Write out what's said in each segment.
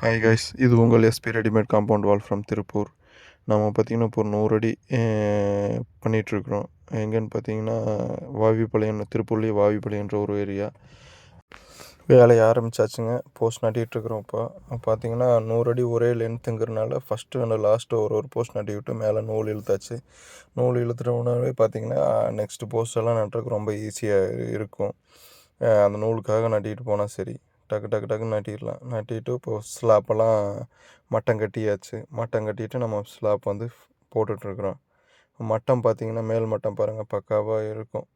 Hi guys இது உங்கள் SP readymade compound wall from Tiruppur நம்ம பார்த்திங்கன்னா இப்போ ஒரு நூறு அடி பண்ணிகிட்ருக்குறோம் எங்கேன்னு பார்த்தீங்கன்னா வாவிப்பாளையம் திருப்பூர்லேயே வாவிப்பாளையன்ற ஒரு ஏரியா வேலையை ஆரம்பிச்சாச்சுங்க. போஸ்ட் நட்டிகிட்ருக்குறோம் இப்போ. பார்த்தீங்கன்னா நூறு அடி ஒரே லென்த்துங்கிறனால ஃபஸ்ட்டு அந்த லாஸ்ட்டு ஒரு ஒரு போஸ்ட் நட்டி விட்டு மேலே நூல் இழுத்தாச்சு. நூல் இழுத்துட்டோம்னாவே பார்த்தீங்கன்னா நெக்ஸ்ட்டு போஸ்ட் எல்லாம் நட்டுறதுக்கு ரொம்ப ஈஸியாக இருக்கும். அந்த நூலுக்காக நட்டிக்கிட்டு போனால் சரி. டக்கு டக்கு டக்குன்னு நட்டிடலாம். நட்டிட்டு இப்போ ஸ்லாப்பெல்லாம் மட்டம் கட்டியாச்சு. மட்டம் கட்டிட்டு நம்ம ஸ்லாப் வந்து போட்டுட்ருக்குறோம். மட்டம் பார்த்தீங்கன்னா மேல் மட்டம் பாருங்கள் பக்காவாக இருக்கும்.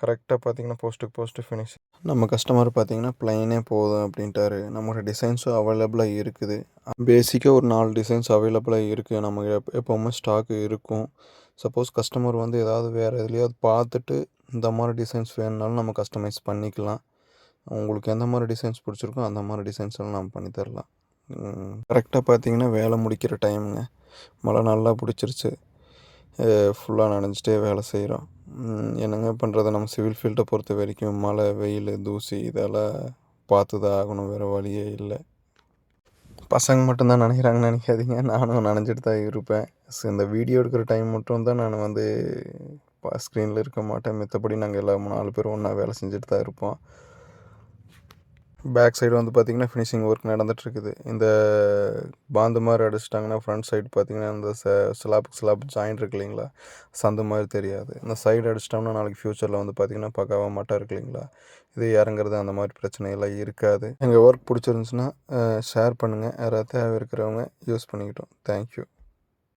கரெக்டாக பார்த்தீங்கன்னா போஸ்ட்டுக்கு போஸ்ட்டு ஃபினிஷ் நம்ம கஸ்டமர் பார்த்தீங்கன்னா ப்ளைனே போதும் அப்படின்ட்டாரு. நம்மளோட டிசைன்ஸும் அவைலபிளாக இருக்குது. பேசிக்காக ஒரு நாலு டிசைன்ஸ் அவைலபிளாக இருக்குது நம்ம எப் எப்போவுமே ஸ்டாக்கு இருக்கும். சப்போஸ் கஸ்டமர் வந்து ஏதாவது வேறு எதுலையாவது பார்த்துட்டு இந்த மாதிரி டிசைன்ஸ் வேணுனாலும் நம்ம கஸ்டமைஸ் பண்ணிக்கலாம். உங்களுக்கு எந்த மாதிரி டிசைன்ஸ் பிடிச்சிருக்கோ அந்த மாதிரி டிசைன்ஸ் எல்லாம் நம்ம பண்ணி தரலாம். கரெக்டாக பார்த்தீங்கன்னா வேலை முடிக்கிற டைமுங்க மழை நல்லா பிடிச்சிருச்சு. ஃபுல்லாக நனைஞ்சிட்டே வேலை செய்கிறோம் என்னங்க பண்ணுறது நம்ம சிவில் ஃபீல்டை பொறுத்த வரைக்கும் மழை வெயில் தூசி இதெல்லாம் பார்த்து தான் ஆகணும். வேறு வழியே இல்லை. பசங்க மட்டும்தான் நினைக்கிறாங்கன்னு நினைக்காதீங்க. நானும் நனைஞ்சிட்டு தான் இருப்பேன். ஸோ இந்த வீடியோ எடுக்கிற டைம் மட்டும் தான் நான் வந்து ஸ்க்ரீனில் இருக்க மாட்டேன். மித்தபடி நாங்கள் எல்லா நாலு பேரும் ஒன்றா வேலை செஞ்சுட்டு தான் இருப்போம். பேக் சைடு வந்து பார்த்திங்கன்னா ஃபினிஷிங் ஒர்க் நடந்துகிட்ருக்குது இந்த பாந்து மாதிரி அடிச்சிட்டாங்கன்னா ஃப்ரண்ட் சைடு பார்த்திங்கன்னா இந்த ச ஸ்லாப்புக்கு ஸ்லாப் ஜாயின் இருக்கு இல்லைங்களா? சந்து மாதிரி தெரியாது. இந்த சைடு அடிச்சிட்டோம்னா நாளைக்கு ஃப்யூச்சரில் வந்து பார்த்திங்கன்னா பக்காவாக மட்டம் இருக்கு இல்லைங்களா? இது இறங்குறது அந்த மாதிரி பிரச்சனையெல்லாம் இருக்காது. எங்கள் ஒர்க் பிடிச்சிருந்துச்சுன்னா ஷேர் பண்ணுங்கள் யாராவது தேவை இருக்கிறவங்க யூஸ் பண்ணிக்கிட்டோம். தேங்க்யூ